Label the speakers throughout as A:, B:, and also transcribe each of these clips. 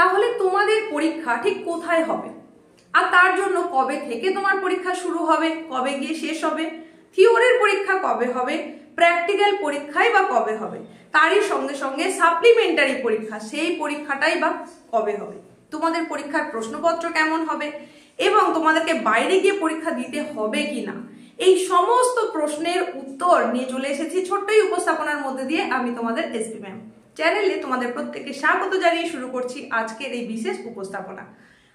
A: তাহলে তোমাদের পরীক্ষা ঠিক কোথায় হবে? আর তার জন্য কবে থেকে তোমার পরীক্ষা শুরু হবে? কবে গিয়ে শেষ হবে? থিওরির পরীক্ষা কবে হবে? প্র্যাকটিক্যাল পরীক্ষাই বা কবে হবে? তারই সঙ্গে সঙ্গে সাপ্লিমেন্টারি পরীক্ষা, সেই পরীক্ষাটাই বা কবে হবে? তোমাদের পরীক্ষার প্রশ্নপত্র কেমন হবে? এবং তোমাদেরকে বাইরে গিয়ে পরীক্ষা দিতে হবে কি না এই সমস্ত প্রশ্নের উত্তর নিয়ে চলে এসেছি ছোট্টই উপস্থাপনার মধ্যে দিয়ে আমি তোমাদের এসপি ম্যাম চ্যানেলে তোমাদের প্রত্যেককে স্বাগত জানিয়ে শুরু করছি আজকের এই বিশেষ উপস্থাপনা।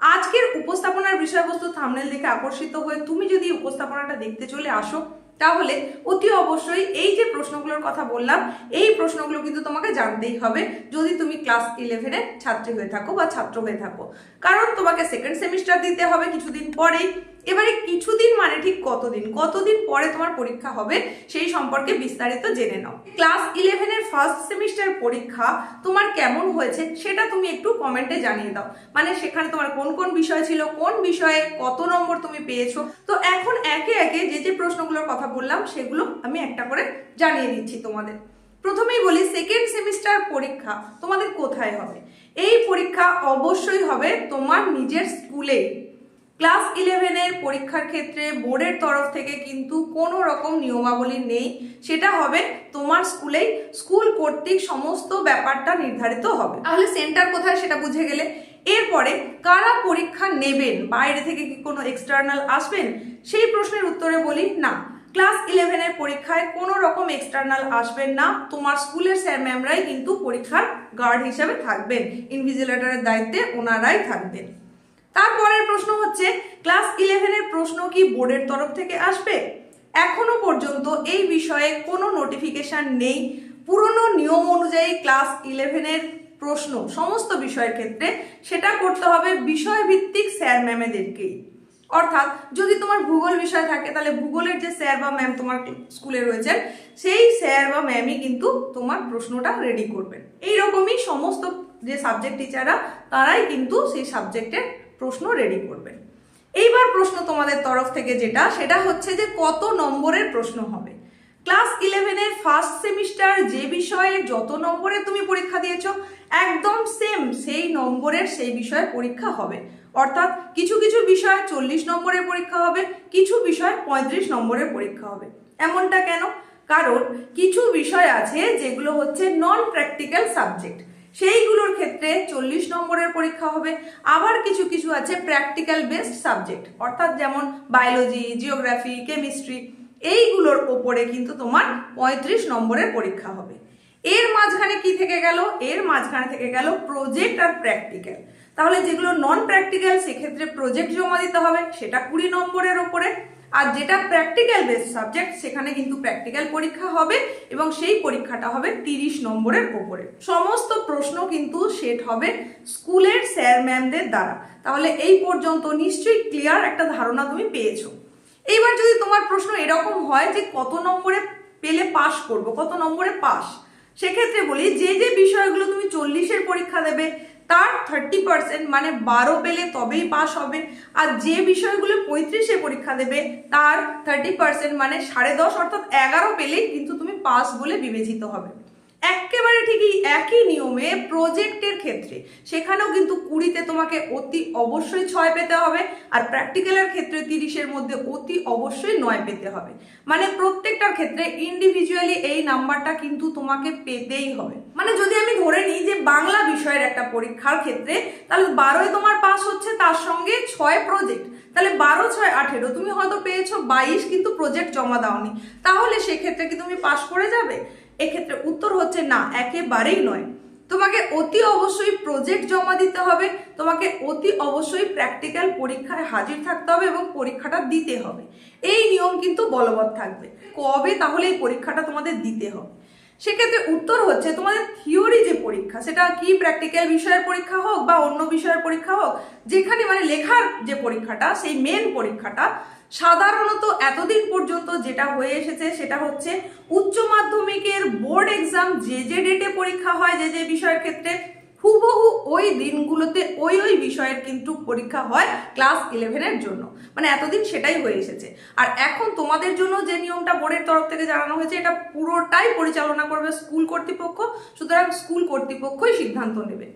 A: আজকের উপস্থাপনার বিষয়বস্তু থামনেল দেখে আকর্ষিত হয়ে তুমি যদি উপস্থাপনাটা দেখতে চলে আসো, তাহলে অতি অবশ্যই এই যে প্রশ্নগুলোর কথা বললাম, এই প্রশ্নগুলো কিন্তু তোমাকে জানতেই হবে যদি তুমি ক্লাস ইলেভেনের ছাত্রী হয়ে থাকো বা ছাত্র হয়ে থাকো। কারণ তোমাকে সেকেন্ড সেমিস্টার দিতে হবে কিছুদিন পরেই। এবারে কিছুদিন মানে ঠিক কতদিন? কতদিন পরে তোমার পরীক্ষা হবে সেই সম্পর্কে বিস্তারিত জেনে নাও। ক্লাস ইলেভেনের ফার্স্ট সেমিস্টার পরীক্ষা তোমার কেমন হয়েছে সেটা তুমি একটু কমেন্টে জানিয়ে দাও। মানে সেখানে তোমার কোন কোন বিষয় ছিল, কোন বিষয়ে কত নম্বর তুমি পেয়েছ? তো এখন একে একে যে যে প্রশ্নগুলোর কথা বললাম সেগুলো আমি একটা করে জানিয়ে দিচ্ছি তোমাদের। প্রথমেই বলি সেকেন্ড সেমিস্টার পরীক্ষা তোমাদের কোথায় হবে? এই পরীক্ষা অবশ্যই হবে তোমার নিজের স্কুলেই ক্লাস ইলেভেনের পরীক্ষার ক্ষেত্রে বোর্ডের তরফ থেকে কিন্তু কোনো রকম নিয়মাবলী নেই। সেটা হবে তোমার স্কুলেই স্কুল কর্তৃক সমস্ত ব্যাপারটা নির্ধারিত হবে। তাহলে সেন্টার কোথায় সেটা বুঝে গেলে? এরপরে কারা পরীক্ষা নেবেন? বাইরে থেকে কি কোনো এক্সটার্নাল আসবেন? সেই প্রশ্নের উত্তরে বলি, না। ক্লাস ইলেভেনের পরীক্ষায় কোনো রকম এক্সটার্নাল আসবেন না। তোমার স্কুলের স্যার ম্যামরাই কিন্তু পরীক্ষার গার্ড হিসেবে থাকবেন। ইনভিজিলেটরের দায়িত্বে ওনারাই থাকবেন। তারপরের প্রশ্ন হচ্ছে ক্লাস ইলেভেনের প্রশ্ন কি বোর্ডের তরফ থেকে আসবে? এখনও পর্যন্ত এই বিষয়ে কোনো নোটিফিকেশন নেই। পুরনো নিয়ম অনুযায়ী ক্লাস ইলেভেনের প্রশ্ন, সমস্ত বিষয়ের ক্ষেত্রে সেটা করতে হবে বিষয়ভিত্তিক স্যার ম্যামেদেরকেই। অর্থাৎ যদি তোমার ভূগোল বিষয় থাকে, তাহলে ভূগোলের যে স্যার বা ম্যাম তোমার স্কুলে রয়েছেন, সেই স্যার বা ম্যামই কিন্তু তোমার প্রশ্নটা রেডি করবেন। এইরকমই সমস্ত যে সাবজেক্ট টিচাররা তারাই কিন্তু সেই সাবজেক্টের প্রশ্ন রেডি করবেন এইবার প্রশ্ন তোমাদের তরফ থেকে যেটা, সেটা হচ্ছে যে কত নম্বরের প্রশ্ন হবে? ক্লাস ইলেভেনের ফার্স্ট সেমিস্টার যে বিষয়ে যত নম্বরে তুমি পরীক্ষা দিয়েছ, একদম সেম সেই নম্বরের সেই বিষয়ে পরীক্ষা হবে। অর্থাৎ কিছু কিছু বিষয় চল্লিশ নম্বরের পরীক্ষা হবে, কিছু বিষয় পঁয়ত্রিশ নম্বরের পরীক্ষা হবে। এমনটা কেন? কারণ কিছু বিষয় আছে যেগুলো হচ্ছে নন প্র্যাকটিক্যাল সাবজেক্ট সেইগুলোর ক্ষেত্রে চল্লিশ নম্বরের পরীক্ষা হবে। আবার কিছু কিছু আছে প্র্যাকটিক্যাল বেসড সাবজেক্ট অর্থাৎ যেমন বায়োলজি জিওগ্রাফি কেমিস্ট্রি এইগুলোর ওপরে কিন্তু তোমার পঁয়ত্রিশ নম্বরের পরীক্ষা হবে। এর মাঝখানে কি থেকে গেল? এর মাঝখানে থেকে গেল প্রজেক্ট আর প্র্যাকটিক্যাল তাহলে যেগুলো নন প্র্যাকটিক্যাল সেক্ষেত্রে প্রজেক্ট জমা দিতে হবে, সেটা কুড়ি নম্বরের ওপরে। আর যেটা প্র্যাকটিক্যাল বেস সাবজেক্ট সেখানে কিন্তু প্র্যাকটিক্যাল পরীক্ষা হবে এবং সেই পরীক্ষাটা হবে তিরিশ নম্বরের ওপরে। সমস্ত প্রশ্ন কিন্তু সেট হবে স্কুলের স্যার ম্যামদের দ্বারা। তাহলে এই পর্যন্ত নিশ্চয়ই ক্লিয়ার একটা ধারণা তুমি পেয়েছ। এইবার যদি তোমার প্রশ্ন এরকম হয় যে কত নম্বরে পেলে পাস করব, কত নম্বরে পাস সেক্ষেত্রে বলি যে যে বিষয়গুলো তুমি চল্লিশের পরীক্ষা দেবে তার থার্টি পার্সেন্ট মানে বারো পেলে তবেই পাস হবে। আর যে বিষয়গুলো পঁয়ত্রিশে পরীক্ষা দেবে, তার থার্টি পার্সেন্ট মানে সাড়ে দশ অর্থাৎ এগারো পেলেই কিন্তু তুমি পাস বলে বিবেচিত হবে। একেবারে ঠিকই একই নিয়মে প্রজেক্টের ক্ষেত্রে। সেখানেও কিন্তু কুড়িতে তোমাকে অতি অবশ্যই ছয় পেতে হবে আর প্র্যাকটিক্যালের ক্ষেত্রে তিরিশের মধ্যে অতি অবশ্যই নয় পেতে হবে। মানে প্রত্যেকটার ক্ষেত্রে ইন্ডিভিজুয়ালি এই নাম্বারটা কিন্তু তোমাকে পেতেই হবে। মানে যদি আমি ধরে নিই যে বাংলা বিষয়ের একটা পরীক্ষার ক্ষেত্রে, তাহলে বারোয় তোমার পাস হচ্ছে, তার সঙ্গে ছয় প্রজেক্ট তাহলে বারো, ছয়, আঠেরো, তুমি হয়তো পেয়েছ, বাইশ কিন্তু প্রজেক্ট জমা দাওনি। তাহলে সেক্ষেত্রে কি তুমি পাস করে যাবে? এক্ষেত্রে উত্তর হচ্ছে না, একেবারেই নয়। তোমাকে অতি অবশ্যই প্রজেক্ট জমা দিতে হবে, তোমাকে অতি অবশ্যই প্র্যাকটিক্যাল পরীক্ষায় হাজির থাকতে হবে এবং পরীক্ষাটা দিতে হবে। এই নিয়ম কিন্তু বলবৎ থাকবে। কবে তাহলে এই পরীক্ষাটা তোমাদের দিতে হবে? সেক্ষেত্রে উত্তর হচ্ছে তোমাদের থিওরি যে পরীক্ষা, সেটা কি প্র্যাকটিক্যাল বিষয়ের পরীক্ষা হোক বা অন্য বিষয়ের পরীক্ষা হোক, যেখানে মানে লেখার যে পরীক্ষাটা, সেই মেন পরীক্ষাটা, সাধারণত এতদিন পর্যন্ত যেটা হয়ে এসেছে সেটা হচ্ছে উচ্চ মাধ্যমিকের বোর্ড এক্সাম যে যে ডেটে পরীক্ষা হয়, যে যে বিষয়ের ক্ষেত্রে হুবহু ওই দিনগুলোতে ওই ওই বিষয়ের কিন্তু পরীক্ষা হয় ক্লাস ইলেভেনের জন্য। মানে এতদিন সেটাই হয়ে এসেছে। আর এখন তোমাদের জন্য যে নিয়মটা বোর্ডের তরফ থেকে জানানো হয়েছে, এটা পুরোটাই পরিচালনা করবে স্কুল কর্তৃপক্ষ, সুতরাং স্কুল কর্তৃপক্ষই সিদ্ধান্ত নেবে।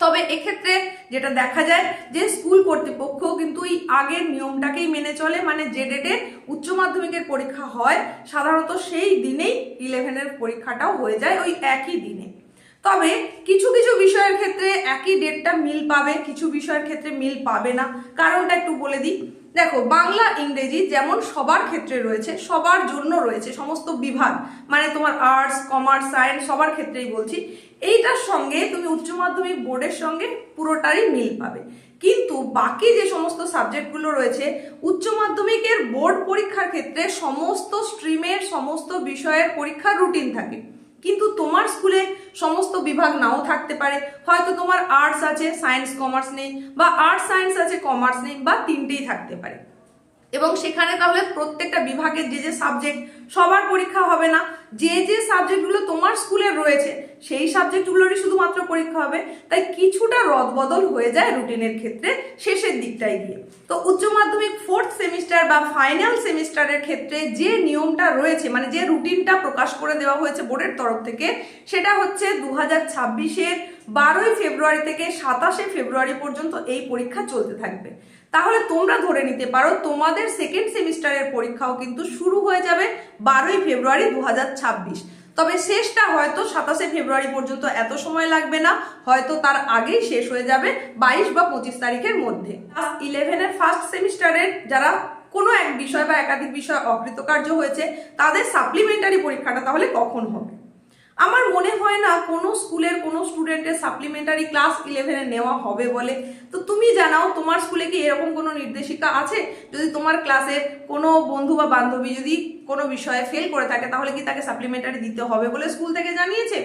A: তবে এক্ষেত্রে যেটা দেখা যায় যে স্কুল কর্তৃপক্ষ কিন্তু এই আগের নিয়মটাকেই মেনে চলে। মানে যে ডেটে উচ্চ মাধ্যমিকের পরীক্ষা হয়, সাধারণত সেই দিনেই ইলেভেনের পরীক্ষাটাও হয়ে যায়, ওই একই দিনে। তবে কিছু কিছু বিষয়ের ক্ষেত্রে একই ডেটটা মিল পাবে, কিছু বিষয়ের ক্ষেত্রে মিল পাবে না। কারণটা একটু বলে দিই। দেখো, বাংলা, ইংরেজি যেমন সবার ক্ষেত্রে রয়েছে, সবার জন্য রয়েছে, সমস্ত বিভাগ মানে তোমার আর্টস কমার্স সায়েন্স সবার ক্ষেত্রেই বলছি, এইটার সঙ্গে তুমি উচ্চ মাধ্যমিক বোর্ডের সঙ্গে পুরোটারই মিল পাবে। কিন্তু বাকি যে সমস্ত সাবজেক্টগুলো রয়েছে, উচ্চ মাধ্যমিকের বোর্ড পরীক্ষার ক্ষেত্রে সমস্ত স্ট্রিমের সমস্ত বিষয়ের পরীক্ষার রুটিন থাকে। কিন্তু তোমার স্কুলে সমস্ত বিভাগ নাও থাকতে পারে। হয়তো তোমার আর্টস আছে সায়েন্স কমার্স নেই বা আর্টস সায়েন্স আছে কমার্স নেই বা তিনটেই থাকতে পারে। এবং সেখানে তাহলে প্রত্যেকটা বিভাগের যে যে সাবজেক্ট সবার পরীক্ষা হবে না। যে যে সাবজেক্টগুলো তোমার স্কুলে রয়েছে, সেই সাবজেক্টগুলোরই শুধুমাত্র পরীক্ষা হবে। তাই কিছুটা রদবদল হয়ে যায় রুটিনের ক্ষেত্রে শেষের দিকটায় গিয়ে। তো উচ্চ মাধ্যমিক ফোর্থ সেমিস্টার বা ফাইনাল সেমিস্টারের ক্ষেত্রে যে নিয়মটা রয়েছে মানে যে রুটিনটা প্রকাশ করে দেওয়া হয়েছে বোর্ডের তরফ থেকে, সেটা হচ্ছে দু হাজার ছাব্বিশের বারোই ফেব্রুয়ারি থেকে সাতাশে ফেব্রুয়ারি পর্যন্ত এই পরীক্ষা চলতে থাকবে। তাহলে তোমরা ধরে নিতে পারো, তোমাদের সেকেন্ড সেমিস্টারের পরীক্ষাও কিন্তু শুরু হয়ে যাবে বারোই ফেব্রুয়ারি দু হাজার ছাব্বিশ। তবে শেষটা হয়তো সাতাশে ফেব্রুয়ারি পর্যন্ত এত সময় লাগবে না, হয়তো তার আগেই শেষ হয়ে যাবে বাইশ বা পঁচিশ তারিখের মধ্যে। ইলেভেনের ফার্স্ট সেমিস্টারের যারা কোনো এক বিষয় বা একাধিক বিষয় অকৃতকার্য হয়েছে, তাদের সাপ্লিমেন্টারি পরীক্ষাটা তাহলে কখন হবে? আমার মনে হয় না কোনো স্কুলের কোনো স্টুডেন্টের সাপ্লিমেন্টারি ক্লাস ইলেভেনে নেওয়া হবে বলে। তো তুমি জানাও, তোমার স্কুলে কি এরকম কোনো নির্দেশিকা আছে? যদি তোমার ক্লাসের কোনো বন্ধু বা বান্ধবী যদি কোনো বিষয়ে ফেল করে থাকে, তাহলে কি তাকে সাপ্লিমেন্টারি দিতে হবে বলে স্কুল থেকে জানিয়েছে?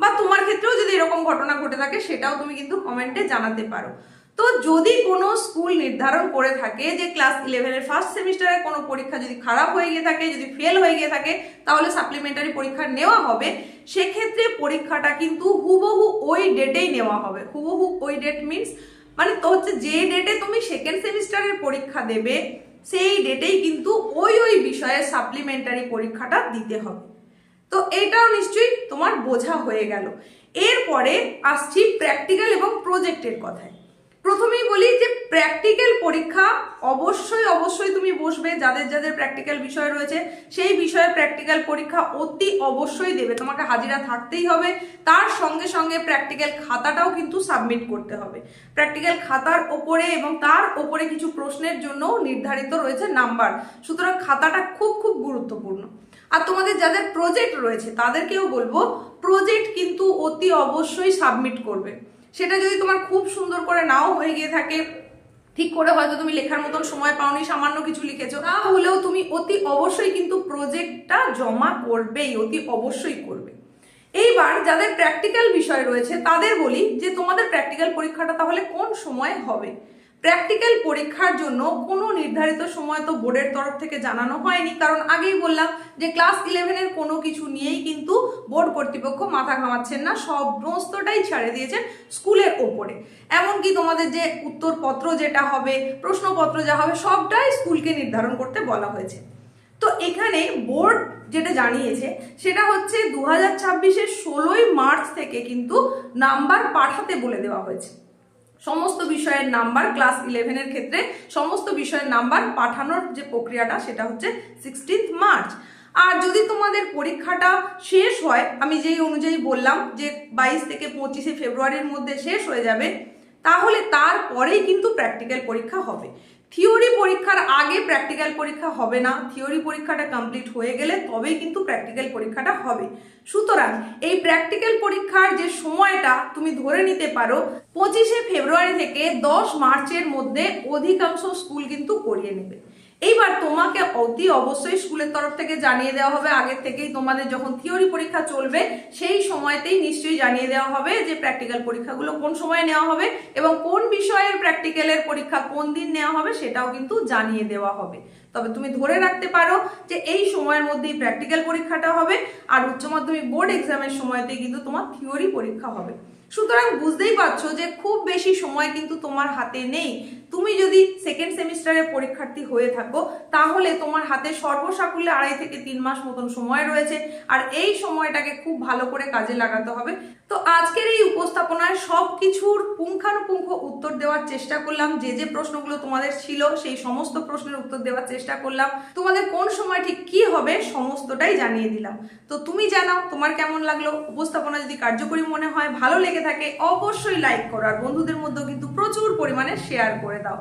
A: বা তোমার ক্ষেত্রেও যদি এরকম ঘটনা ঘটে থাকে, সেটাও তুমি কিন্তু কমেন্টে জানাতে পারো। তো যদি কোনো স্কুল নির্ধারণ করে থাকে যে ক্লাস ইলেভেনের ফার্স্ট সেমিস্টারের কোনো পরীক্ষা যদি খারাপ হয়ে গিয়ে থাকে, যদি ফেল হয়ে গিয়ে থাকে, তাহলে সাপ্লিমেন্টারি পরীক্ষা নেওয়া হবে। সেক্ষেত্রে পরীক্ষাটা কিন্তু হুবহু ওই ডেটেই নেওয়া হবে। হুবহু ওই ডেট মিনস মানে তো হচ্ছে যে ডেটে তুমি সেকেন্ড সেমিস্টারের পরীক্ষা দেবে, সেই ডেটেই কিন্তু ওই ওই বিষয়ে সাপ্লিমেন্টারি পরীক্ষাটা দিতে হবে। তো এটাও নিশ্চয়ই তোমার বোঝা হয়ে গেল। এরপরে আসছি প্র্যাকটিক্যাল এবং প্রজেক্টের কথায়। প্রথমেই বলি যে প্র্যাকটিক্যাল পরীক্ষা অবশ্যই অবশ্যই তুমি বসবে যাদের যাদের প্র্যাকটিক্যাল বিষয় রয়েছে, সেই বিষয়ে প্র্যাকটিক্যাল পরীক্ষা অতি অবশ্যই দেবে। তোমাকে হাজিরা থাকতেই হবে। তার সঙ্গে সঙ্গে প্র্যাকটিক্যাল খাতাটাও কিন্তু সাবমিট করতে হবে। প্র্যাকটিক্যাল খাতার ওপরে এবং তার ওপরে কিছু প্রশ্নের জন্য নির্ধারিত রয়েছে নাম্বার। সুতরাং খাতাটা খুব খুব গুরুত্বপূর্ণ। আর তোমাদের যাদের প্রজেক্ট রয়েছে, তাদেরকেও বলব প্রজেক্ট কিন্তু অতি অবশ্যই সাবমিট করবে। সেটা যদি তোমার খুব সুন্দর করে নাও হয়ে গিয়ে থাকে, ঠিক করে হয়তো তুমি লেখার মতন সময় পাওনি, সামান্য কিছু লিখেছো, তাহলেও তুমি অতি অবশ্যই কিন্তু প্রজেক্টটা জমা করবেই, অতি অবশ্যই করবে। এইবার যাদের প্র্যাকটিক্যাল বিষয় রয়েছে, তাদের বলি যে তোমাদের প্র্যাকটিক্যাল পরীক্ষাটা তাহলে কোন সময় হবে? প্র্যাকটিক্যাল পরীক্ষার জন্য কোনো নির্ধারিত সময় তো বোর্ডের তরফ থেকে জানানো হয়নি। কারণ আগেই বললাম যে ক্লাস ইলেভেনের কোনো কিছু নিয়েই কিন্তু বোর্ড কর্তৃপক্ষ মাথা ঘামাচ্ছেন না। সমস্তটাই ছাড়ে দিয়েছেন স্কুলের ওপরে। এমনকি তোমাদের যে উত্তরপত্র যেটা হবে, প্রশ্নপত্র যা হবে, সবটাই স্কুলকে নির্ধারণ করতে বলা হয়েছে। তো এখানে বোর্ড যেটা জানিয়েছে, সেটা হচ্ছে দু হাজার ছাব্বিশের ষোলোই মার্চ থেকে কিন্তু নাম্বার পাঠাতে বলে দেওয়া হয়েছে। সমস্ত বিষয়ের নাম্বার ক্লাস ইলেভেনের ক্ষেত্রে সমস্ত বিষয়ের নাম্বার পাঠানোর যে প্রক্রিয়াটা সেটা হচ্ছে সিক্সটিন্থ মার্চ আর যদি তোমাদের পরীক্ষাটা শেষ হয়, আমি যেই অনুযায়ী বললাম যে বাইশ থেকে পঁচিশে ফেব্রুয়ারির মধ্যে শেষ হয়ে যাবে, তাহলে তারপরেই কিন্তু প্র্যাকটিক্যাল পরীক্ষা হবে। থিওরি পরীক্ষার আগে প্র্যাকটিক্যাল পরীক্ষা হবে না। থিওরি পরীক্ষাটা কমপ্লিট হয়ে গেলে তবেই কিন্তু প্র্যাকটিক্যাল পরীক্ষাটা হবে। সুতরাং এই প্র্যাকটিক্যাল পরীক্ষার যে সময়টা তুমি ধরে নিতে পারো, পঁচিশে ফেব্রুয়ারি থেকে দশ মার্চের মধ্যে অধিকাংশ স্কুল কিন্তু করিয়ে নেবে। এইবার তোমাকে অতি অবশ্যই স্কুলের তরফ থেকে জানিয়ে দেওয়া হবে। আগের থেকেই তোমাদের যখন থিওরি পরীক্ষা চলবে, সেই সময়তেই নিশ্চয়ই জানিয়ে দেওয়া হবে যে প্র্যাকটিক্যাল পরীক্ষাগুলো কোন সময় নেওয়া হবে এবং কোন বিষয়ের প্র্যাকটিক্যালের পরীক্ষা কোন দিন নেওয়া হবে সেটাও কিন্তু জানিয়ে দেওয়া হবে। তবে তুমি ধরে রাখতে পারো যে এই সময়ের মধ্যেই প্র্যাকটিক্যাল পরীক্ষাটা হবে আর উচ্চ মাধ্যমিক বোর্ড এক্সামের সময়তেই কিন্তু তোমার থিওরি পরীক্ষা হবে। সুতরাং বুঝতেই পারছ যে খুব বেশি সময় কিন্তু তোমার হাতে নেই। তুমি যদি সেকেন্ড সেমিস্টারের পরীক্ষার্থী হয়ে থাকো, তাহলে তোমার হাতে সর্বসাকুল্যে আড়াই থেকে তিন মাস মতন সময় রয়েছে, আর এই সময়টাকে খুব ভালো করে কাজে লাগাতে হবে। তো আজকের এই উপস্থাপনায় সব কিছুর পুঙ্খানুপুঙ্খ উত্তর দেওয়ার চেষ্টা করলাম, যে যে প্রশ্নগুলো তোমাদের ছিল সেই সমস্ত প্রশ্নের উত্তর দেওয়ার চেষ্টা করলাম। তোমাদের কোন সময় ঠিক কি হবে সমস্তটাই জানিয়ে দিলাম। তো তুমি জানাও, তোমার কেমন লাগল? উপস্থাপনা যদি কার্যকরী মনে হয়, ভালো লেগে থাকে অবশ্যই লাইক করো। আর বন্ধুদের মধ্যেও কিন্তু প্রচুর পরিমাণে শেয়ার করে দাও।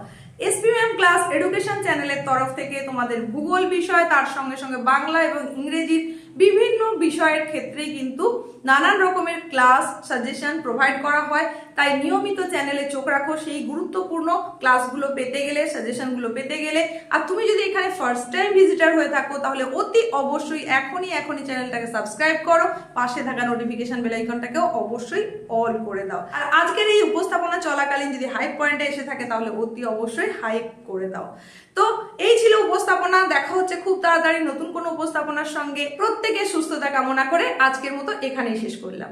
A: এসপিএম ক্লাস এডুকেশন চ্যানেলের তরফ থেকে তোমাদের ভূগোল বিষয়, তার সঙ্গে সঙ্গে বাংলা এবং ইংরেজির বিভিন্ন বিষয়ের ক্ষেত্রে কিন্তু নানান রকমের ক্লাস সাজেশন প্রোভাইড করা হয়। তাই নিয়মিত চ্যানেলে চোখ রাখো, সেই গুরুত্বপূর্ণ ক্লাসগুলো পেতে গেলে সাজেশনগুলো পেতে গেলে। আর তুমি যদি এখানে ফার্স্ট টাইম ভিজিটার হয়ে থাকো, তাহলে অতি অবশ্যই এখনই এখনই চ্যানেলটাকে সাবস্ক্রাইব করো। পাশে থাকা নোটিফিকেশন বেল আইকনটাকেও অবশ্যই অল করে দাও। আর আজকের এই উপস্থাপনা চলাকালীন যদি হাইপ পয়েন্টে এসে থাকে, তাহলে অতি অবশ্যই হাইপ করে দাও। তো এই ছিল উপস্থাপনা, দেখা হচ্ছে খুব তাড়াতাড়ি নতুন কোনো উপস্থাপনার সঙ্গে। প্রত্যেকের সুস্থতা কামনা করে আজকের মতো এখানেই শেষ করলাম।